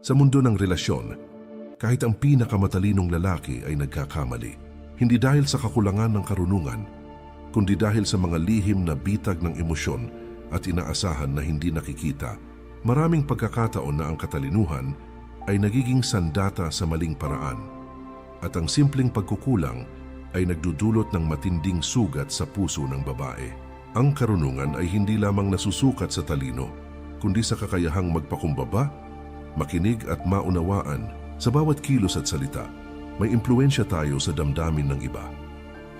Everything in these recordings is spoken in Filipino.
Sa mundo ng relasyon, kahit ang pinakamatalinong lalaki ay nagkakamali. Hindi dahil sa kakulangan ng karunungan, kundi dahil sa mga lihim na bitag ng emosyon at inaasahan na hindi nakikita. Maraming pagkakataon na ang katalinuhan ay nagiging sandata sa maling paraan at ang simpleng pagkukulang ay nagdudulot ng matinding sugat sa puso ng babae. Ang karunungan ay hindi lamang nasusukat sa talino, kundi sa kakayahang magpakumbaba, makinig at maunawaan sa bawat kilos at salita. May impluensya tayo sa damdamin ng iba.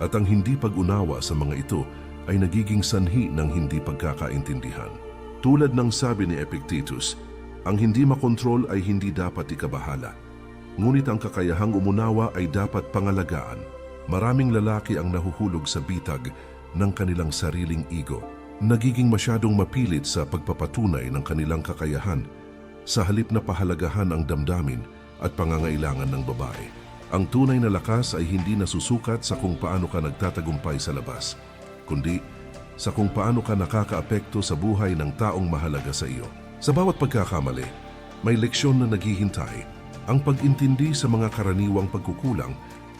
At ang hindi pag-unawa sa mga ito ay nagiging sanhi ng hindi pagkakaintindihan. Tulad ng sabi ni Epictetus, ang hindi makontrol ay hindi dapat ikabahala. Ngunit ang kakayahang umunawa ay dapat pangalagaan. Maraming lalaki ang nahuhulog sa bitag ng kanilang sariling ego. Nagiging masyadong mapilit sa pagpapatunay ng kanilang kakayahan sa halip na pahalagahan ang damdamin at pangangailangan ng babae. Ang tunay na lakas ay hindi nasusukat sa kung paano ka nagtatagumpay sa labas, kundi sa kung paano ka nakakaapekto sa buhay ng taong mahalaga sa iyo. Sa bawat pagkakamali, may leksyon na naghihintay. Ang pag-intindi sa mga karaniwang pagkukulang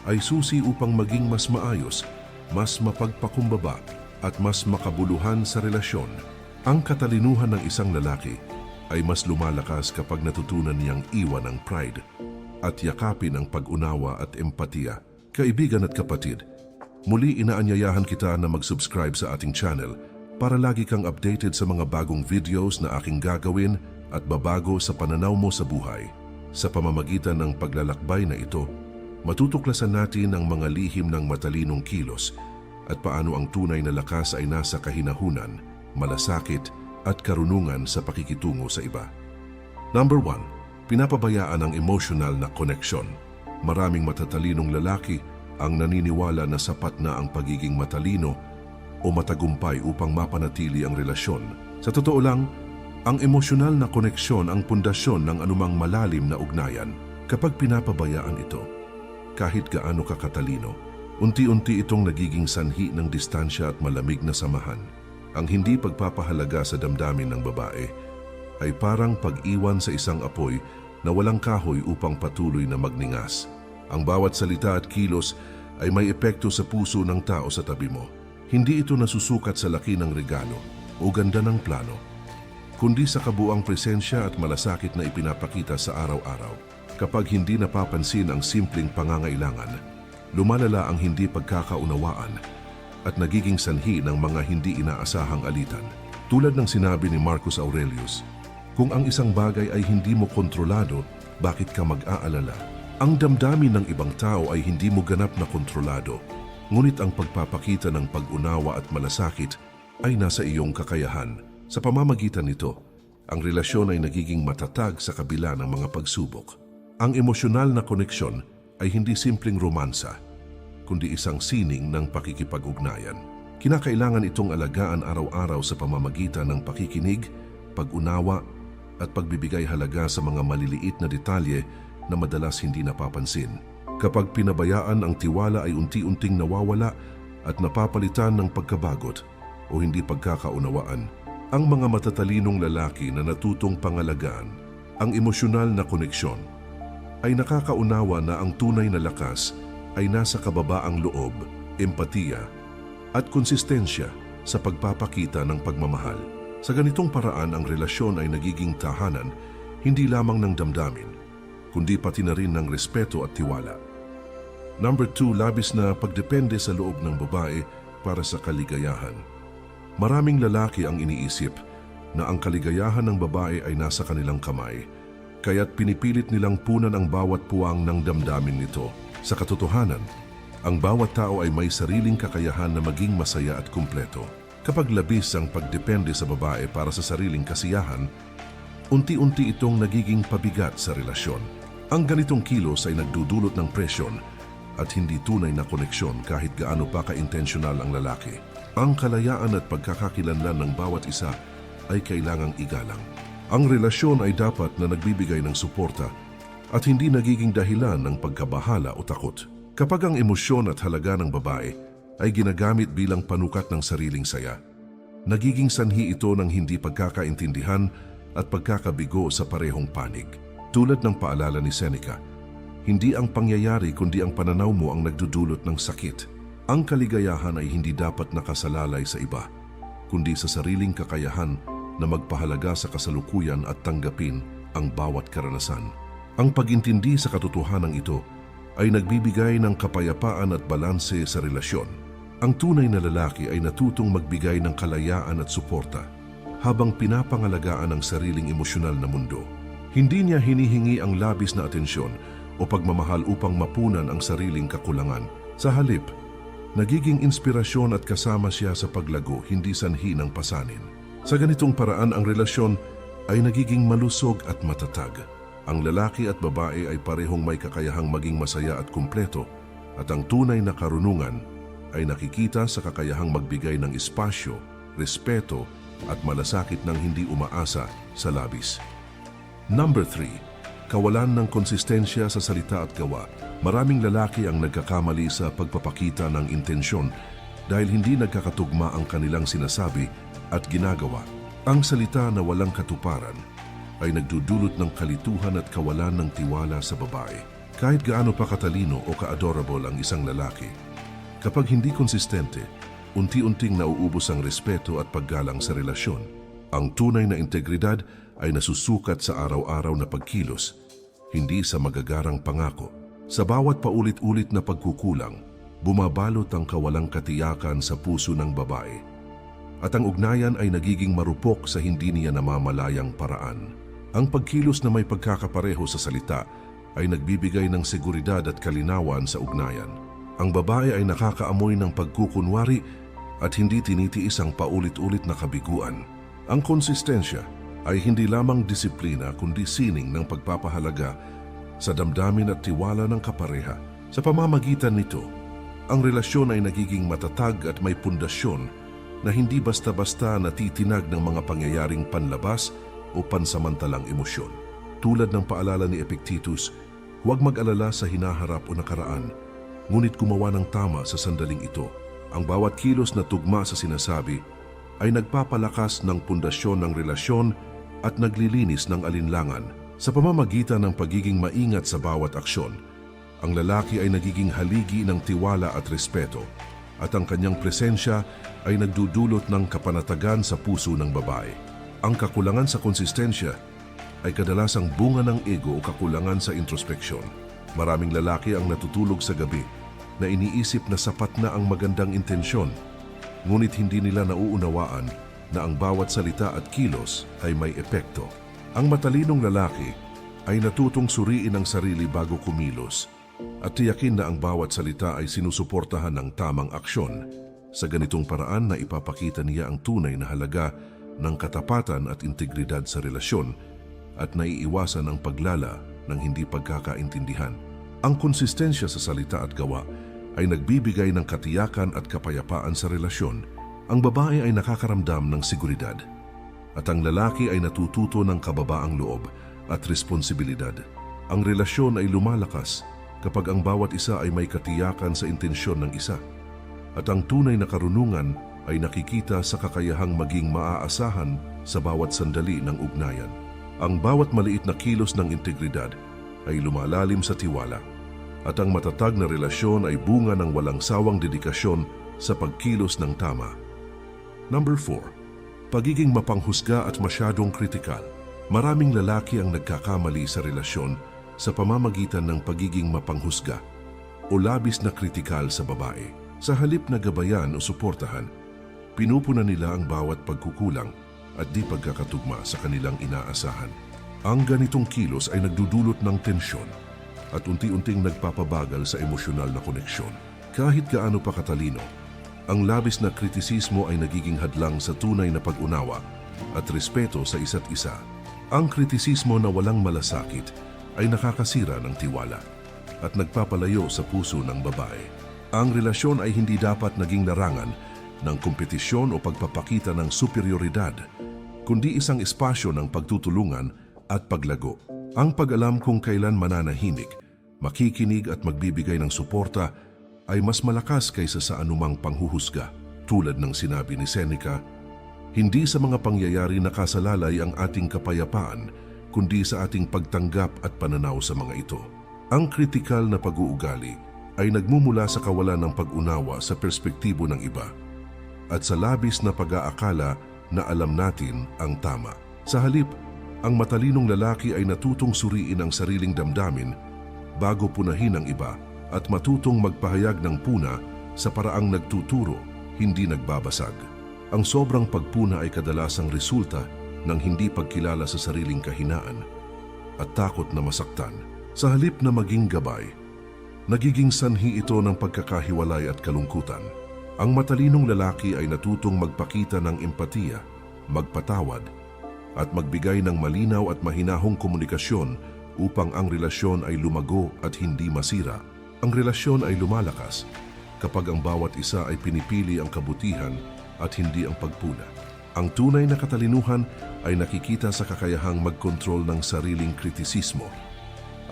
ay susi upang maging mas maayos, mas mapagpakumbaba at mas makabuluhan sa relasyon. Ang katalinuhan ng isang lalaki ay mas lumalakas kapag natutunan niyang iwan ang pride at yakapin ang pag-unawa at empatiya. Kaibigan at kapatid, muli inaanyayahan kita na mag-subscribe sa ating channel para lagi kang updated sa mga bagong videos na aking gagawin at babago sa pananaw mo sa buhay. Sa pamamagitan ng paglalakbay na ito, matutuklasan natin ang mga lihim ng matalinong kilos at paano ang tunay na lakas ay nasa kahinahunan, malasakit at karunungan sa pakikitungo sa iba. Number 1. Pinapabayaan ang emotional na koneksyon. Maraming matatalinong lalaki ang naniniwala na sapat na ang pagiging matalino o matagumpay upang mapanatili ang relasyon. Sa totoo lang, ang emosyonal na koneksyon ang pundasyon ng anumang malalim na ugnayan. Kapag pinapabayaan ito, kahit gaano ka katalino, unti-unti itong nagiging sanhi ng distansya at malamig na samahan. Ang hindi pagpapahalaga sa damdamin ng babae ay parang pag-iwan sa isang apoy na walang kahoy upang patuloy na magningas. Ang bawat salita at kilos ay may epekto sa puso ng tao sa tabi mo. Hindi ito nasusukat sa laki ng regalo o ganda ng plano, kundi sa kabuang presensya at malasakit na ipinapakita sa araw-araw. Kapag hindi napapansin ang simpleng pangangailangan, lumalala ang hindi pagkakaunawaan at nagiging sanhi ng mga hindi inaasahang alitan. Tulad ng sinabi ni Marcus Aurelius, kung ang isang bagay ay hindi mo kontrolado, bakit ka mag-aalala? Ang damdamin ng ibang tao ay hindi mo ganap na kontrolado, ngunit ang pagpapakita ng pag-unawa at malasakit ay nasa iyong kakayahan. Sa pamamagitan nito, ang relasyon ay nagiging matatag sa kabila ng mga pagsubok. Ang emosyonal na koneksyon ay hindi simpleng romansa, kundi isang sining ng pakikipag-ugnayan. Kinakailangan itong alagaan araw-araw sa pamamagitan ng pakikinig, pag-unawa at pagbibigay halaga sa mga maliliit na detalye na madalas hindi napapansin. Kapag pinabayaan ang tiwala ay unti-unting nawawala at napapalitan ng pagkabagot o hindi pagkakaunawaan, ang mga matatalinong lalaki na natutong pangalagaan ang emosyonal na koneksyon ay nakakaunawa na ang tunay na lakas ay nasa kababaang loob, empatiya at konsistensya sa pagpapakita ng pagmamahal. Sa ganitong paraan ang relasyon ay nagiging tahanan hindi lamang ng damdamin, kundi pati na rin ng respeto at tiwala. Number two, labis na pagdepende sa loob ng babae para sa kaligayahan. Maraming lalaki ang iniisip na ang kaligayahan ng babae ay nasa kanilang kamay, kaya't pinipilit nilang punan ang bawat puwang ng damdamin nito. Sa katotohanan, ang bawat tao ay may sariling kakayahan na maging masaya at kumpleto. Kapag labis ang pagdepende sa babae para sa sariling kasiyahan, unti-unti itong nagiging pabigat sa relasyon. Ang ganitong kilos ay nagdudulot ng presyon at hindi tunay na koneksyon kahit gaano pa ka-intensyonal ang lalaki. Ang kalayaan at pagkakakilanlan ng bawat isa ay kailangang igalang. Ang relasyon ay dapat na nagbibigay ng suporta at hindi nagiging dahilan ng pagkabahala o takot. Kapag ang emosyon at halaga ng babae ay ginagamit bilang panukat ng sariling saya, nagiging sanhi ito ng hindi pagkakaintindihan at pagkakabigo sa parehong panig. Tulad ng paalala ni Seneca, hindi ang pangyayari kundi ang pananaw mo ang nagdudulot ng sakit. Ang kaligayahan ay hindi dapat nakasalalay sa iba, kundi sa sariling kakayahan na magpahalaga sa kasalukuyan at tanggapin ang bawat karanasan. Ang pagintindi sa katotohanan ito ay nagbibigay ng kapayapaan at balanse sa relasyon. Ang tunay na lalaki ay natutong magbigay ng kalayaan at suporta habang pinapangalagaan ang sariling emosyonal na mundo. Hindi niya hinihingi ang labis na atensyon o pagmamahal upang mapunan ang sariling kakulangan. Sa halip, nagiging inspirasyon at kasama siya sa paglago, hindi sanhi ng pasanin. Sa ganitong paraan ang relasyon ay nagiging malusog at matatag. Ang lalaki at babae ay parehong may kakayahang maging masaya at kumpleto at ang tunay na karunungan ay nakikita sa kakayahang magbigay ng espasyo, respeto at malasakit ng hindi umaasa sa labis. Number 3. Kawalan ng konsistensya sa salita at gawa. Maraming lalaki ang nagkakamali sa pagpapakita ng intensyon dahil hindi nagkakatugma ang kanilang sinasabi at ginagawa. Ang salita na walang katuparan ay nagdudulot ng kalituhan at kawalan ng tiwala sa babae. Kahit gaano pa katalino o ka-adorable ang isang lalaki, kapag hindi konsistente, unti-unting nauubos ang respeto at paggalang sa relasyon. Ang tunay na integridad ay nasusukat sa araw-araw na pagkilos, hindi sa magagarang pangako. Sa bawat paulit-ulit na pagkukulang, bumabalot ang kawalang katiyakan sa puso ng babae. At ang ugnayan ay nagiging marupok sa hindi niya namamalayang paraan. Ang pagkilos na may pagkakapareho sa salita ay nagbibigay ng seguridad at kalinawan sa ugnayan. Ang babae ay nakakaamoy ng pagkukunwari at hindi tinitiis ang paulit-ulit na kabiguan. Ang konsistensya ay hindi lamang disiplina kundi sining ng pagpapahalaga sa damdamin at tiwala ng kapareha. Sa pamamagitan nito, ang relasyon ay nagiging matatag at may pundasyon na hindi basta-basta natitinag ng mga pangyayaring panlabas o pansamantalang emosyon. Tulad ng paalala ni Epictetus, huwag mag-alala sa hinaharap o nakaraan, ngunit gumawa ng tama sa sandaling ito. Ang bawat kilos na tugma sa sinasabi ay nagpapalakas ng pundasyon ng relasyon at naglilinis ng alinlangan sa pamamagitan ng pagiging maingat sa bawat aksyon. Ang lalaki ay nagiging haligi ng tiwala at respeto at ang kanyang presensya ay nagdudulot ng kapanatagan sa puso ng babae. Ang kakulangan sa konsistensya ay kadalasang bunga ng ego o kakulangan sa introspeksyon. Maraming lalaki ang natutulog sa gabi na iniisip na sapat na ang magandang intensyon, ngunit hindi nila nauunawaan na ang bawat salita at kilos ay may epekto. Ang matalinong lalaki ay natutong suriin ang sarili bago kumilos at tiyakin na ang bawat salita ay sinusuportahan ng tamang aksyon. Sa ganitong paraan na ipapakita niya ang tunay na halaga ng katapatan at integridad sa relasyon at naiiwasan ang paglala ng hindi pagkakaintindihan. Ang konsistensya sa salita at gawa ay nagbibigay ng katiyakan at kapayapaan sa relasyon. Ang babae ay nakakaramdam ng seguridad at ang lalaki ay natututo ng kababaang loob at responsibilidad. Ang relasyon ay lumalakas kapag ang bawat isa ay may katiyakan sa intensyon ng isa at ang tunay na karunungan ay nakikita sa kakayahang maging maaasahan sa bawat sandali ng ugnayan. Ang bawat maliit na kilos ng integridad ay lumalalim sa tiwala at ang matatag na relasyon ay bunga ng walang sawang dedikasyon sa pagkilos ng tama. Number 4. Pagiging mapanghusga at masyadong kritikal. Maraming lalaki ang nagkakamali sa relasyon sa pamamagitan ng pagiging mapanghusga o labis na kritikal sa babae. Sa halip na gabayan o suportahan, pinupuna nila ang bawat pagkukulang at di pagkakatugma sa kanilang inaasahan. Ang ganitong kilos ay nagdudulot ng tensyon at unti-unting nagpapabagal sa emosyonal na koneksyon. Kahit gaano pa katalino, ang labis na kritisismo ay nagiging hadlang sa tunay na pag-unawa at respeto sa isa't isa. Ang kritisismo na walang malasakit ay nakakasira ng tiwala at nagpapalayo sa puso ng babae. Ang relasyon ay hindi dapat naging larangan ng kompetisyon o pagpapakita ng superioridad, kundi isang espasyo ng pagtutulungan at paglago. Ang pag-alam kung kailan mananahimik, makikinig at magbibigay ng suporta ay mas malakas kaysa sa anumang panghuhusga. Tulad ng sinabi ni Seneca, hindi sa mga pangyayari nakasalalay ang ating kapayapaan, kundi sa ating pagtanggap at pananaw sa mga ito. Ang kritikal na pag-uugali ay nagmumula sa kawalan ng pag-unawa sa perspektibo ng iba at sa labis na pag-aakala na alam natin ang tama. Sa halip, ang matalinong lalaki ay natutong suriin ang sariling damdamin bago punahin ang iba at matutong magpahayag ng puna sa paraang nagtuturo, hindi nagbabasag. Ang sobrang pagpuna ay kadalasang resulta ng hindi pagkilala sa sariling kahinaan at takot na masaktan. Sa halip na maging gabay, nagiging sanhi ito ng pagkakahiwalay at kalungkutan. Ang matalinong lalaki ay natutong magpakita ng empatiya, magpatawad, at magbigay ng malinaw at mahinahong komunikasyon upang ang relasyon ay lumago at hindi masira. Ang relasyon ay lumalakas kapag ang bawat isa ay pinipili ang kabutihan at hindi ang pagpuna. Ang tunay na katalinuhan ay nakikita sa kakayahang magkontrol ng sariling kritisismo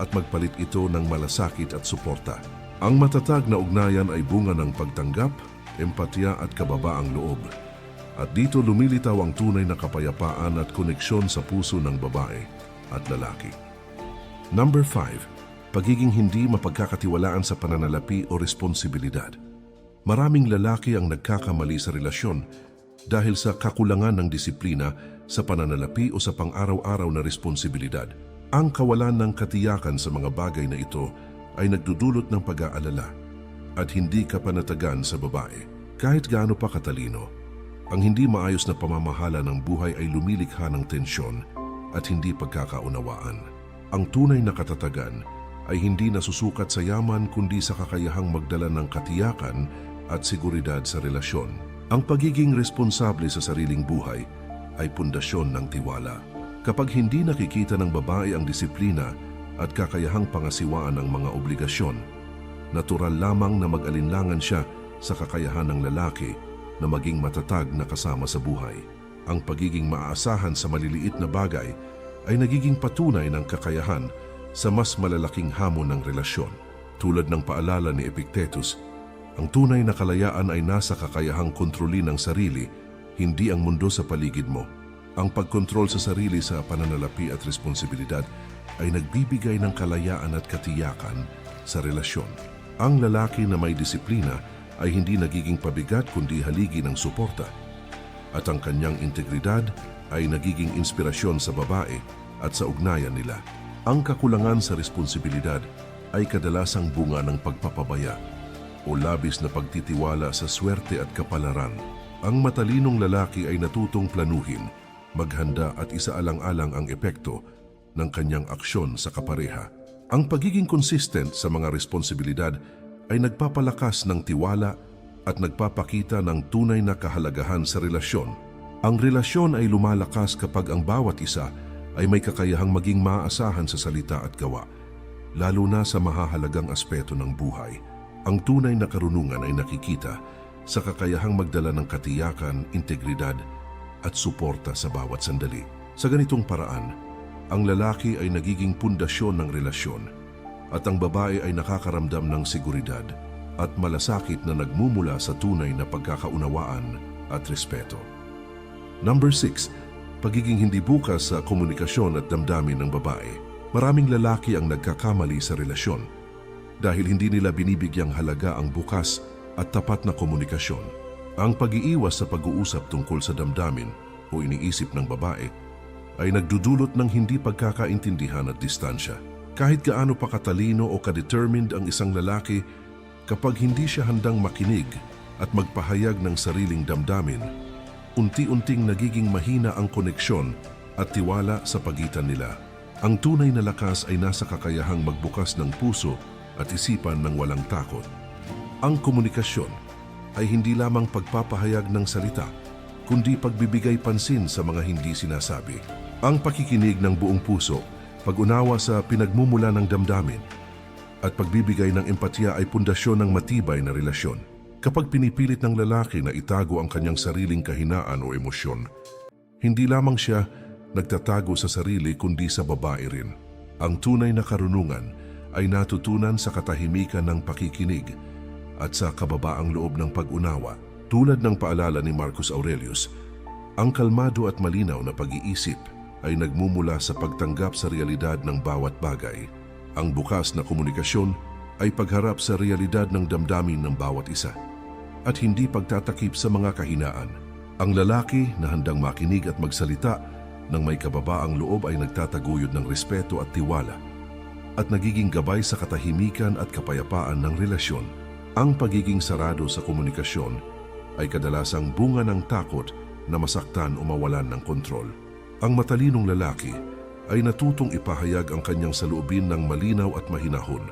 at magpalit ito ng malasakit at suporta. Ang matatag na ugnayan ay bunga ng pagtanggap, empatya at kababaang loob. At dito lumilitaw ang tunay na kapayapaan at koneksyon sa puso ng babae at lalaki. Number 5. Pagiging hindi mapagkakatiwalaan sa pananalapi o responsibilidad. Maraming lalaki ang nagkakamali sa relasyon dahil sa kakulangan ng disiplina sa pananalapi o sa pang-araw-araw na responsibilidad. Ang kawalan ng katiyakan sa mga bagay na ito ay nagdudulot ng pag-aalala at hindi kapanatagan sa babae. Kahit gaano pa katalino, ang hindi maayos na pamamahala ng buhay ay lumilikha ng tensyon at hindi pagkakaunawaan. Ang tunay na katatagan ay hindi nasusukat sa yaman kundi sa kakayahang magdala ng katiyakan at seguridad sa relasyon. Ang pagiging responsable sa sariling buhay ay pundasyon ng tiwala. Kapag hindi nakikita ng babae ang disiplina at kakayahang pangasiwaan ng mga obligasyon, natural lamang na mag-alinlangan siya sa kakayahan ng lalaki na maging matatag na kasama sa buhay. Ang pagiging maaasahan sa maliliit na bagay ay nagiging patunay ng kakayahan sa mas malalaking hamon ng relasyon. Tulad ng paalala ni Epictetus, ang tunay na kalayaan ay nasa kakayahang kontrolin ang sarili, hindi ang mundo sa paligid mo. Ang pagkontrol sa sarili sa pananalapi at responsibilidad ay nagbibigay ng kalayaan at katiyakan sa relasyon. Ang lalaki na may disiplina ay hindi nagiging pabigat kundi haligi ng suporta. At ang kanyang integridad ay nagiging inspirasyon sa babae at sa ugnayan nila. Ang kakulangan sa responsibilidad ay kadalasang bunga ng pagpapabaya o labis na pagtitiwala sa swerte at kapalaran. Ang matalinong lalaki ay natutong planuhin, maghanda at isaalang-alang ang epekto ng kanyang aksyon sa kapareha. Ang pagiging consistent sa mga responsibilidad ay nagpapalakas ng tiwala at nagpapakita ng tunay na kahalagahan sa relasyon. Ang relasyon ay lumalakas kapag ang bawat isa ay may kakayahang maging maaasahan sa salita at gawa, lalo na sa mahahalagang aspeto ng buhay. Ang tunay na karunungan ay nakikita sa kakayahang magdala ng katiyakan, integridad at suporta sa bawat sandali. Sa ganitong paraan, ang lalaki ay nagiging pundasyon ng relasyon at ang babae ay nakakaramdam ng seguridad at malasakit na nagmumula sa tunay na pagkakaunawaan at respeto. Number 6. Pagiging hindi bukas sa komunikasyon at damdamin ng babae. Maraming lalaki ang nagkakamali sa relasyon dahil hindi nila binibigyang halaga ang bukas at tapat na komunikasyon. Ang pag-iiwas sa pag-uusap tungkol sa damdamin o iniisip ng babae ay nagdudulot ng hindi pagkakaintindihan at distansya. Kahit gaano pa katalino o kadetermined ang isang lalaki, kapag hindi siya handang makinig at magpahayag ng sariling damdamin, unti-unting nagiging mahina ang koneksyon at tiwala sa pagitan nila. Ang tunay na lakas ay nasa kakayahang magbukas ng puso at isipan ng walang takot. Ang komunikasyon ay hindi lamang pagpapahayag ng salita, kundi pagbibigay pansin sa mga hindi sinasabi. Ang pakikinig ng buong puso, pag-unawa sa pinagmumula ng damdamin, at pagbibigay ng empatya ay pundasyon ng matibay na relasyon. Kapag pinipilit ng lalaki na itago ang kanyang sariling kahinaan o emosyon, hindi lamang siya nagtatago sa sarili kundi sa babae rin. Ang tunay na karunungan ay natutunan sa katahimikan ng pakikinig at sa kababaang loob ng pag-unawa. Tulad ng paalala ni Marcus Aurelius, ang kalmado at malinaw na pag-iisip ay nagmumula sa pagtanggap sa realidad ng bawat bagay. Ang bukas na komunikasyon ay pagharap sa realidad ng damdamin ng bawat isa at hindi pagtatakip sa mga kahinaan. Ang lalaki na handang makinig at magsalita ng may kababaang loob ay nagtataguyod ng respeto at tiwala at nagiging gabay sa katahimikan at kapayapaan ng relasyon. Ang pagiging sarado sa komunikasyon ay kadalasang bunga ng takot na masaktan o mawalan ng kontrol. Ang matalinong lalaki ay natutong ipahayag ang kanyang saloobin ng malinaw at mahinahon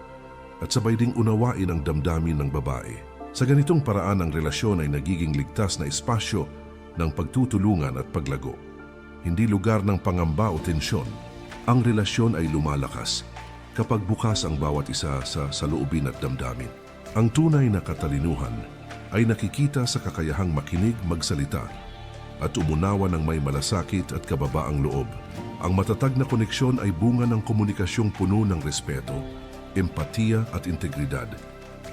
at sabay ding unawain ang damdamin ng babae. Sa ganitong paraan ang relasyon ay nagiging ligtas na espasyo ng pagtutulungan at paglago. Hindi lugar ng pangamba o tensyon. Ang relasyon ay lumalakas kapag bukas ang bawat isa sa saloobin at damdamin. Ang tunay na katalinuhan ay nakikita sa kakayahang makinig, magsalita at umunawa ng may malasakit at kababaang loob. Ang matatag na koneksyon ay bunga ng komunikasyong puno ng respeto, empatiya at integridad.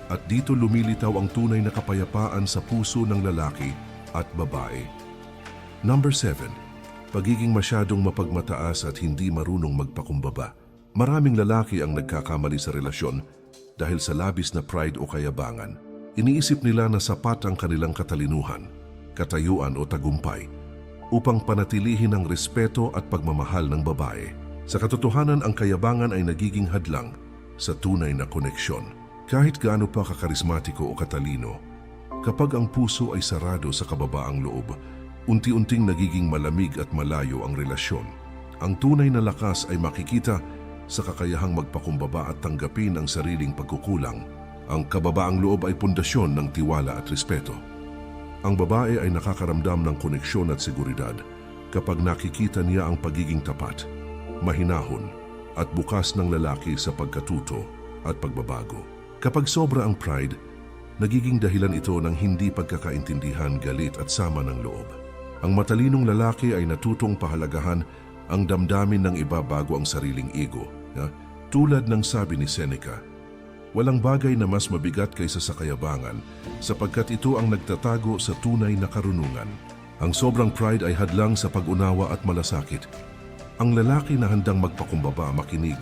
At dito lumilitaw ang tunay na kapayapaan sa puso ng lalaki at babae. Number 7. Pagiging masyadong mapagmataas at hindi marunong magpakumbaba. Maraming lalaki ang nagkakamali sa relasyon dahil sa labis na pride o kayabangan. Iniisip nila na sapat ang kanilang katalinuhan, katayuan o tagumpay upang panatilihin ang respeto at pagmamahal ng babae. Sa katotohanan, ang kayabangan ay nagiging hadlang sa tunay na koneksyon. Kahit gaano pa kakarismatiko o katalino, kapag ang puso ay sarado sa kababaang loob, unti-unting nagiging malamig at malayo ang relasyon. Ang tunay na lakas ay makikita sa kakayahang magpakumbaba at tanggapin ang sariling pagkukulang. Ang kababaang loob ay pundasyon ng tiwala at respeto. Ang babae ay nakakaramdam ng koneksyon at seguridad kapag nakikita niya ang pagiging tapat, mahinahon at bukas ng lalaki sa pagkatuto at pagbabago. Kapag sobra ang pride, nagiging dahilan ito ng hindi pagkakaintindihan, galit at sama ng loob. Ang matalinong lalaki ay natutong pahalagahan ang damdamin ng iba bago ang sariling ego. Na, tulad ng sabi ni Seneca, walang bagay na mas mabigat kaysa sa kayabangan sapagkat ito ang nagtatago sa tunay na karunungan. Ang sobrang pride ay hadlang sa pag-unawa at malasakit. Ang lalaki na handang magpakumbaba, makinig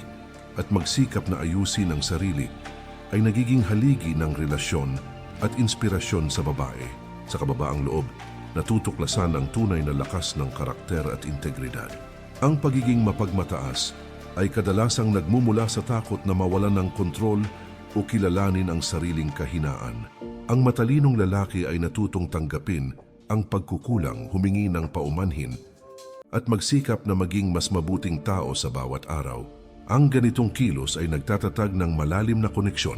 at magsikap na ayusin ang sarili ay nagiging haligi ng relasyon at inspirasyon sa babae. Sa kababaang loob, natutuklasan ang tunay na lakas ng karakter at integridad. Ang pagiging mapagmataas ay kadalasang nagmumula sa takot na mawalan ng kontrol o kilalanin ang sariling kahinaan. Ang matalinong lalaki ay natutong tanggapin ang pagkukulang, humingi ng paumanhin at magsikap na maging mas mabuting tao sa bawat araw. Ang ganitong kilos ay nagtatatag ng malalim na koneksyon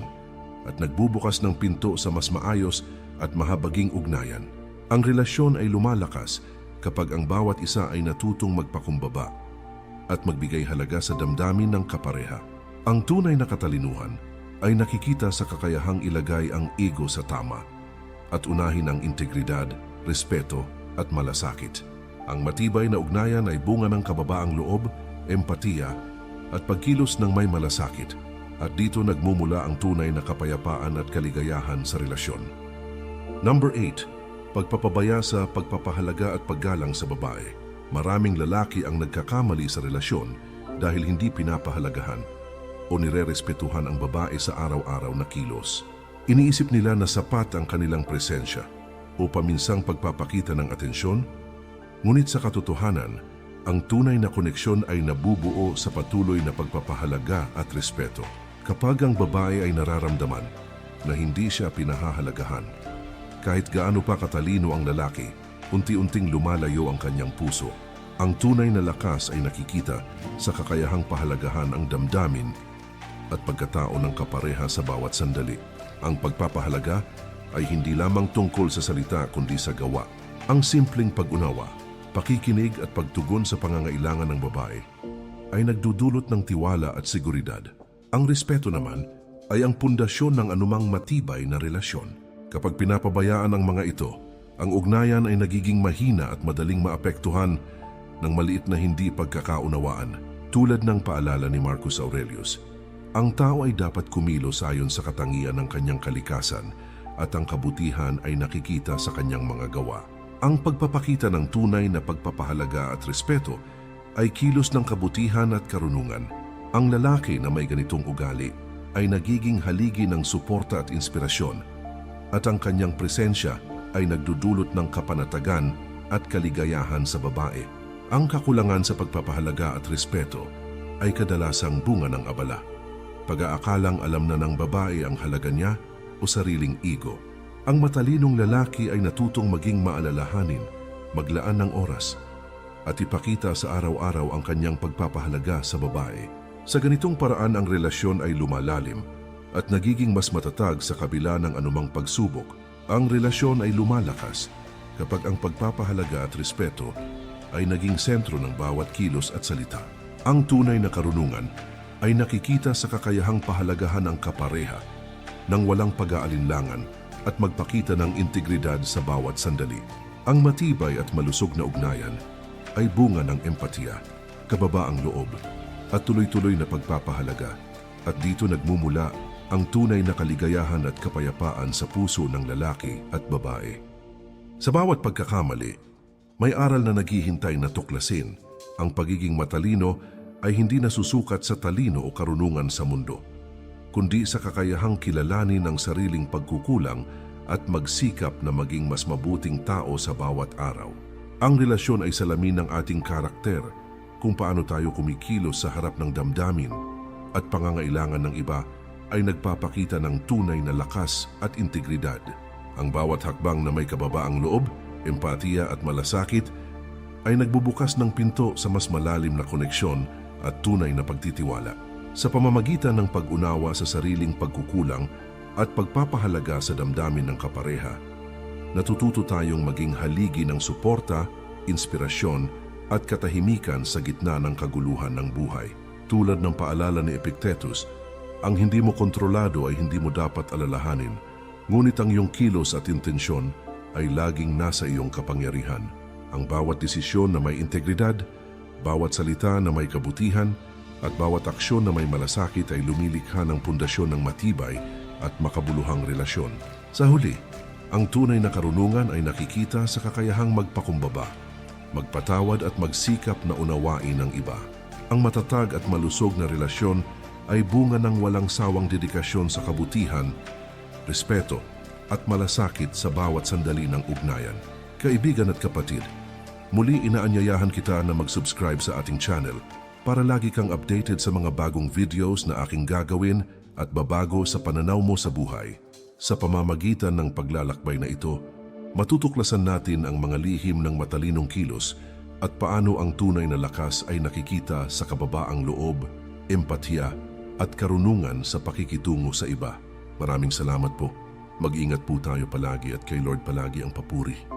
at nagbubukas ng pinto sa mas maayos at mahabaging ugnayan. Ang relasyon ay lumalakas kapag ang bawat isa ay natutong magpakumbaba at magbigay halaga sa damdamin ng kapareha. Ang tunay na katalinuhan ay nakikita sa kakayahang ilagay ang ego sa tama at unahin ang integridad, respeto at malasakit. Ang matibay na ugnayan ay bunga ng kababaang loob, empatiya at pagkilos ng may malasakit at dito nagmumula ang tunay na kapayapaan at kaligayahan sa relasyon. Number 8. Pagpapabaya sa pagpapahalaga at paggalang sa babae. Maraming lalaki ang nagkakamali sa relasyon dahil hindi pinapahalagahan o nirerespetuhan ang babae sa araw-araw na kilos. Iniisip nila na sapat ang kanilang presensya o paminsang pagpapakita ng atensyon, ngunit sa katotohanan, ang tunay na koneksyon ay nabubuo sa patuloy na pagpapahalaga at respeto. Kapag ang babae ay nararamdaman na hindi siya pinahahalagahan, kahit gaano pa katalino ang lalaki, unti-unting lumalayo ang kanyang puso. Ang tunay na lakas ay nakikita sa kakayahang pahalagahan ang damdamin at pagkatao ng kapareha sa bawat sandali. Ang pagpapahalaga ay hindi lamang tungkol sa salita kundi sa gawa. Ang simpleng pag-unawa, pakikinig at pagtugon sa pangangailangan ng babae ay nagdudulot ng tiwala at seguridad. Ang respeto naman ay ang pundasyon ng anumang matibay na relasyon. Kapag pinapabayaan ang mga ito, ang ugnayan ay nagiging mahina at madaling maapektuhan ng maliit na hindi pagkakaunawaan. Tulad ng paalala ni Marcus Aurelius, ang tao ay dapat kumilos ayon sa katangian ng kanyang kalikasan at ang kabutihan ay nakikita sa kanyang mga gawa. Ang pagpapakita ng tunay na pagpapahalaga at respeto ay kilos ng kabutihan at karunungan. Ang lalaki na may ganitong ugali ay nagiging haligi ng suporta at inspirasyon at ang kanyang presensya ay nagdudulot ng kapanatagan at kaligayahan sa babae. Ang kakulangan sa pagpapahalaga at respeto ay kadalasang bunga ng abala. Pag-aakalang alam na ng babae ang halaga niya o sariling ego. Ang matalinong lalaki ay natutong maging maalalahanin, maglaan ng oras, at ipakita sa araw-araw ang kanyang pagpapahalaga sa babae. Sa ganitong paraan ang relasyon ay lumalalim at nagiging mas matatag sa kabila ng anumang pagsubok. Ang relasyon ay lumalakas kapag ang pagpapahalaga at respeto ay naging sentro ng bawat kilos at salita. Ang tunay na karunungan ay nakikita sa kakayahang pahalagahan ang kapareha nang walang pag-aalinlangan at magpakita ng integridad sa bawat sandali. Ang matibay at malusog na ugnayan ay bunga ng empatiya, kababaang loob, at tuloy-tuloy na pagpapahalaga. At dito nagmumula ang tunay na kaligayahan at kapayapaan sa puso ng lalaki at babae. Sa bawat pagkakamali, may aral na naghihintay na tuklasin. Ang pagiging matalino ay hindi nasusukat sa talino o karunungan sa mundo, kundi sa kakayahang kilalanin ang sariling pagkukulang at magsikap na maging mas mabuting tao sa bawat araw. Ang relasyon ay salamin ng ating karakter kung paano tayo kumikilos sa harap ng damdamin at pangangailangan ng iba ay nagpapakita ng tunay na lakas at integridad. Ang bawat hakbang na may kababaang loob, empatiya at malasakit ay nagbubukas ng pinto sa mas malalim na koneksyon at tunay na pagtitiwala. Sa pamamagitan ng pag-unawa sa sariling pagkukulang at pagpapahalaga sa damdamin ng kapareha, natututo tayong maging haligi ng suporta, inspirasyon at katahimikan sa gitna ng kaguluhan ng buhay. Tulad ng paalala ni Epictetus, ang hindi mo kontrolado ay hindi mo dapat alalahanin, ngunit ang iyong kilos at intensyon ay laging nasa iyong kapangyarihan. Ang bawat desisyon na may integridad, bawat salita na may kabutihan, at bawat aksyon na may malasakit ay lumilikha ng pundasyon ng matibay at makabuluhang relasyon. Sa huli, ang tunay na karunungan ay nakikita sa kakayahang magpakumbaba, magpatawad at magsikap na unawain ang iba. Ang matatag at malusog na relasyon ay bunga ng walang sawang dedikasyon sa kabutihan, respeto at malasakit sa bawat sandali ng ugnayan. Kaibigan at kapatid, muli inaanyayahan kita na mag-subscribe sa ating channel para lagi kang updated sa mga bagong videos na aking gagawin at babago sa pananaw mo sa buhay. Sa pamamagitan ng paglalakbay na ito, matutuklasan natin ang mga lihim ng matalinong kilos at paano ang tunay na lakas ay nakikita sa kababaang loob, empatiya at karunungan sa pakikitungo sa iba. Maraming salamat po. Mag-ingat po tayo palagi at kay Lord palagi ang papuri.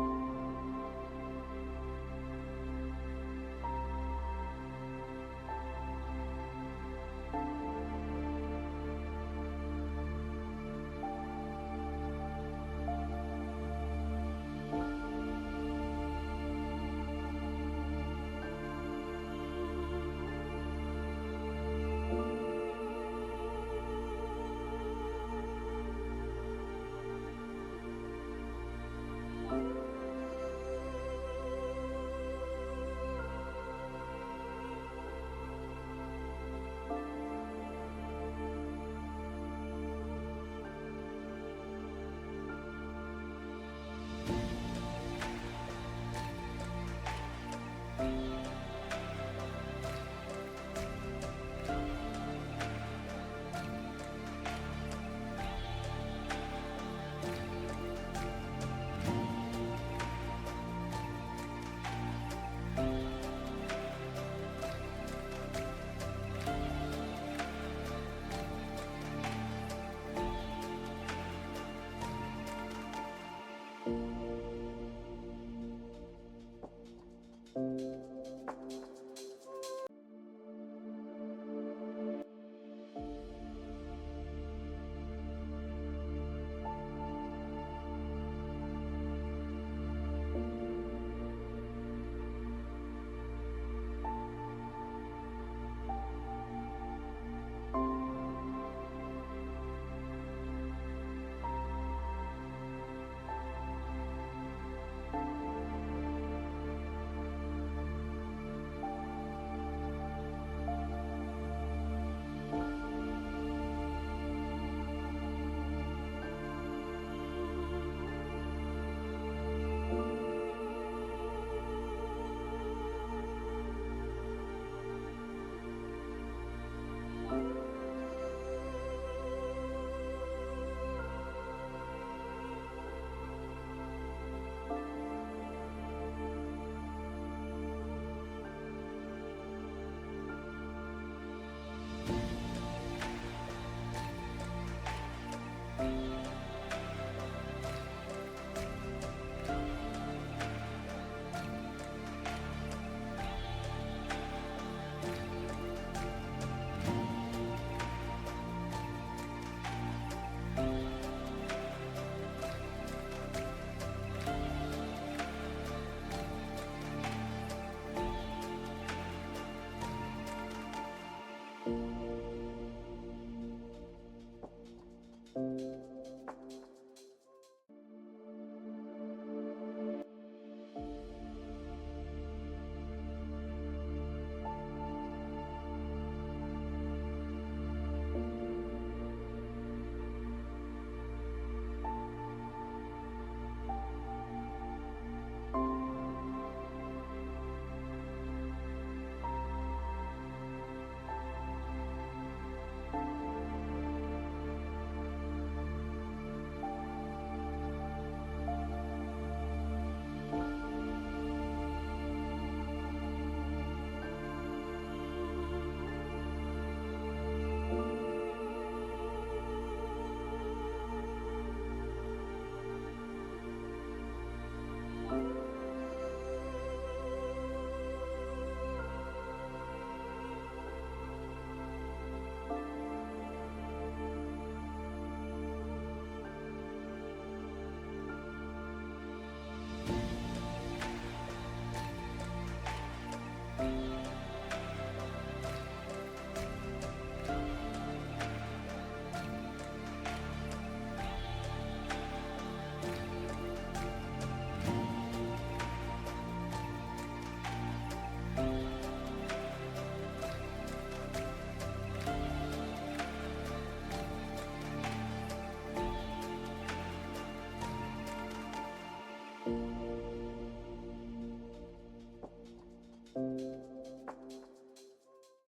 Música